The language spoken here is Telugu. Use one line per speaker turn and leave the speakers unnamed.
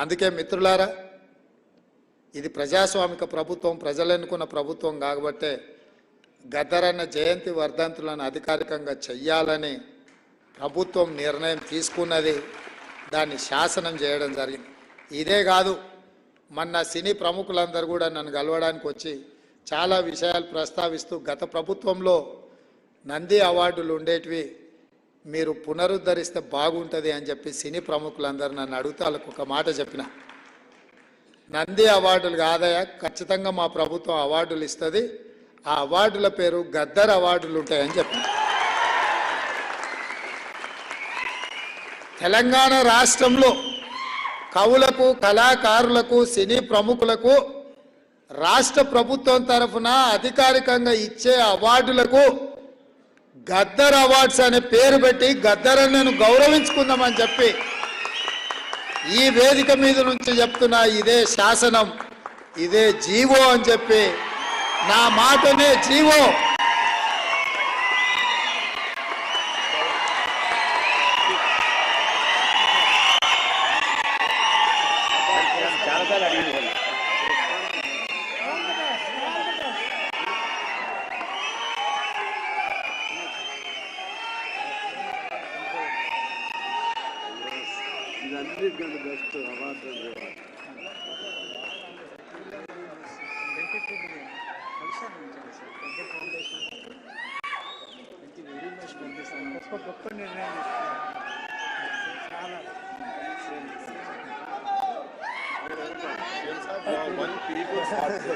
అందుకే మిత్రులారా ఇది ప్రజాస్వామిక ప్రభుత్వం ప్రజలు ఎన్నుకున్న ప్రభుత్వం కాబట్టే గద్దరన్న జయంతి వర్ధంతులను అధికారికంగా చెయ్యాలని ప్రభుత్వం నిర్ణయం తీసుకున్నది దాన్ని శాసనం చేయడం జరిగింది. ఇదే కాదు మొన్న సినీ ప్రముఖులందరూ కూడా నన్ను కలవడానికి వచ్చి చాలా విషయాలు ప్రస్తావిస్తూ గత ప్రభుత్వంలో నంది అవార్డులు ఉండేటివి మీరు పునరుద్ధరిస్తే బాగుంటుంది అని చెప్పి సినీ ప్రముఖులందరూ నన్ను అడుగుతాలకు వాళ్ళకు ఒక మాట చెప్పిన. నంది అవార్డులు కాదయా ఖచ్చితంగా మా ప్రభుత్వం అవార్డులు ఇస్తుంది. ఆ అవార్డుల పేరు గద్దర్ అవార్డులు ఉంటాయని చెప్పిన. తెలంగాణ రాష్ట్రంలో కవులకు కళాకారులకు సినీ ప్రముఖులకు రాష్ట్ర ప్రభుత్వం తరఫున అధికారికంగా ఇచ్చే అవార్డులకు గద్దర్ అవార్డ్స్ అనే పేరు పెట్టి గద్దరన్నను గౌరవించుకుందామని చెప్పి ఈ వేదిక మీద నుంచి చెప్తున్నా ఇదే శాసనం ఇదే జీవో అని చెప్పి నా మాటనే జీవో.
చాలాసార్లు అడిగింది వాళ్ళు.
ఇదన్నిటికంటే బెస్ట్ అవార్డు
గొప్ప గొప్ప నిర్ణయం
one people's party.